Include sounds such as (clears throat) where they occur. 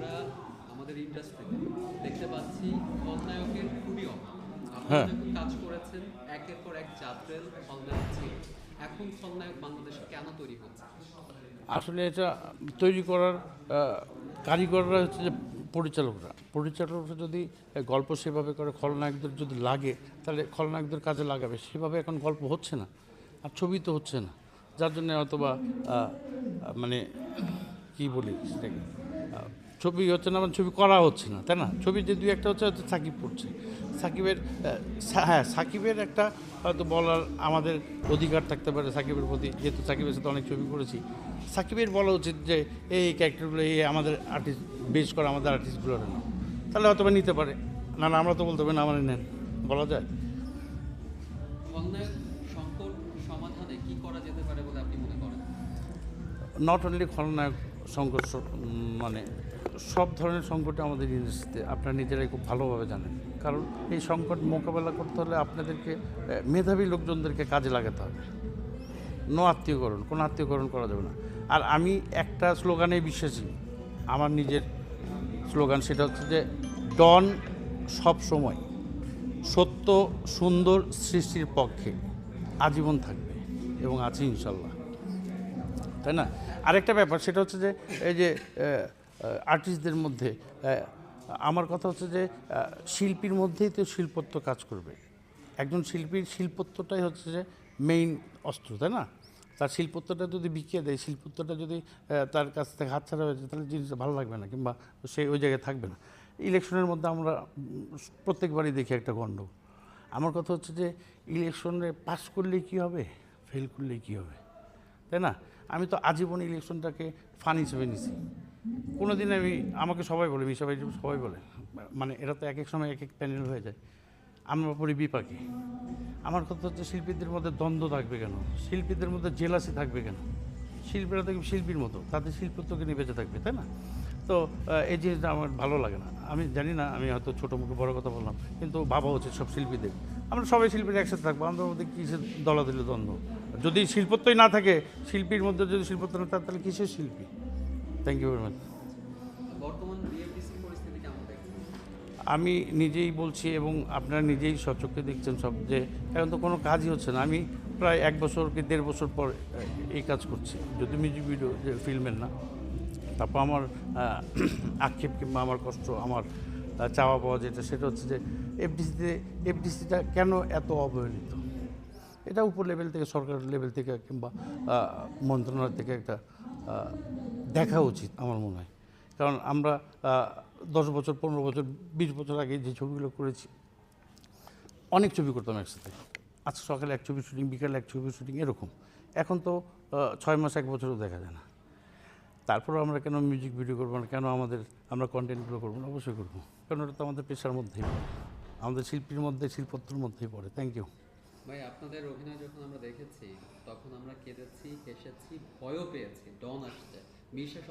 আমরা আমাদের ইন্ডাস্ট্রিতে দেখতে পাচ্ছি খলনায়কের খুবই অভাব। আপনারা হ্যাঁ। যখন কাজ করেছেন একের পর এক যাত্রেল খলনায়ক ছিল এখন খলনায়ক বাংলাদেশে কেন তৈরি হচ্ছে? আসলে এটা তৈরি করার কারিগররা হচ্ছে যে পরিচালকরা। পরিচালকরা যদি গল্প সেভাবে করে খলনায়কদের যদি লাগে তাহলে খলনায়কদের কাজে লাগাবে। সেভাবে এখন গল্প হচ্ছে না আর ছবি তো হচ্ছে না। যার জন্য অথবা মানে কি বলি সেটাকে? ছবি হচ্ছে না মানে ছবি করা হচ্ছে না তাই না? ছবি যে দুই একটা হচ্ছে হচ্ছে সাকিব পড়ছে। সাকিবের হ্যাঁ সাকিবের একটা হয়তো বলার আমাদের অধিকার থাকতে পারে সাকিবের প্রতি যেহেতু সাকিবের সাথে অনেক ছবি করেছি। সাকিবের বলা উচিত যে এই ক্যারেক্টারগুলো এই আমাদের আর্টিস্ট বেশ করে আমাদের আর্টিস্টগুলো নেন তাহলে হয়তো বা নিতে পারে। না না আমরা তো বলতে পারি না আমার নেন বলা যায়। সমাধানে কি করা যেতে পারে বলে আপনি মনে করেন? নট অনলি খলনায়ক সংকট মানে সব ধরনের সংকটে আমাদের ইন্ডাস্ট্রিতে আপনারা নিজেরাই খুব ভালোভাবে জানেন। কারণ এই সংকট মোকাবেলা করতে হলে আপনাদেরকে মেধাবী লোকজনদেরকে কাজে লাগাতে হবে। নো আত্মীয়করণ, কোনো আত্মীয়করণ করা যাবে না। আর আমি একটা স্লোগানে বিশ্বাসী। আমার নিজের স্লোগান সেটা হচ্ছে যে, ডন সব সময়। সত্য সুন্দর সৃষ্টির পক্ষে। আজীবন থাকবে এবং আছে ইনশাল্লাহ। তাই না? আরেকটা ব্যাপার, সেটা হচ্ছে যে, এই যে আর্টিস্টদের মধ্যে আমার কথা হচ্ছে যে শিল্পীর মধ্যেই তো শিল্পত্ব কাজ করবে। একজন শিল্পীর শিল্পত্বটাই হচ্ছে যে মেইন অস্ত্র, তাই না? তার শিল্পত্বটা যদি বিকিয়ে দেয় শিল্পত্বটা যদি তার কাছ থেকে হাতছাড়া হয়ে যায়, তাহলে জিনিসটা ভালো লাগবে না, কিংবা সে ওই জায়গায় থাকবে না। ইলেকশনের মধ্যে আমরা প্রত্যেকবারই দেখি একটা গণ্ডগোল আমার কথা হচ্ছে যে, ইলেকশনে পাস করলে কি হবে? ফেল করলে কি হবে? তাই না? আমি তো আজীবন ইলেকশনটাকে ফান হিসেবে নিছি। কোনো দিন আমি, আমাকে সবাই বলে মিশাবাই সবাই বলে মানে এরা তো এক এক সময় এক এক প্যানেল হয়ে যায়। আমরা পড়ি বিপাকে। আমার কথা হচ্ছে শিল্পীদের মধ্যে দ্বন্দ্ব থাকবে কেন? শিল্পীদের মধ্যে জেলাসি থাকবে কেন? শিল্পীরা তো শিল্পীর মতো তাদের শিল্পত্বকে নিয়ে বেঁচে থাকবে, তাই না? তো এই জিনিসটা আমার ভালো লাগে না। আমি জানি না, আমি হয়তো ছোটো মুখে বড় কথা বললাম, কিন্তু ভাবা উচিত সব শিল্পীদের। আমরা সবাই শিল্পীরা একসাথে থাকব, আমাদের মধ্যে কিসের দলাদলি দ্বন্দ্ব? যদি শিল্পত্বই না থাকে শিল্পীর মধ্যে যদি শিল্পত্ব না থাকে তাহলে কিসের শিল্পী? থ্যাংক ইউ ভেরি মাচ আমি নিজেই বলছি এবং আপনারা নিজেই সচক্ষে দেখছেন সব যে এখন তো কোনো কাজই হচ্ছে না। আমি প্রায় এক বছর কি দেড় বছর পর এই কাজ করছি যদি মিউজিক ভিডিও যে ফিল্মের না। তারপর আমার (clears throat) আক্ষেপ কিংবা আমার কষ্ট আমার চাওয়া পাওয়া যেটা সেটা হচ্ছে যে এফডিসিতে এফডিসিটা কেন এত অবহেলিত? এটা উপর লেভেল থেকে সরকার লেভেল থেকে কিংবা মন্ত্রণালয় থেকে একটা দেখা উচিত আমার মনে হয়। কারণ আমরা দশ বছর, পনেরো বছর, বিশ বছর আগে যে ছবিগুলো করেছি, অনেক ছবি করতাম একসাথে। আজ সকালে এক ছবি শুটিং, বিকালে এক ছবি শুটিং এরকম। এখন তো ছয় মাস, এক বছরও দেখা যায় না। তারপরে আমরা কেন মিউজিক ভিডিও করব না? কেন আমাদের, আমরা কন্টেন্টগুলো করব না? অবশ্যই করব। কারণ ওটা তো আমাদের পেশার মধ্যেই আমাদের শিল্পীর মধ্যে শিল্পত্বর মধ্যেই পড়ে। থ্যাংক ইউ ভাই, আপনাদের অভিনয় যখন আমরা দেখেছি, তখন আমরা কেঁদেছি হেসেছি ভয়ও পেয়েছি, ডন আসছে। বিশ্বাস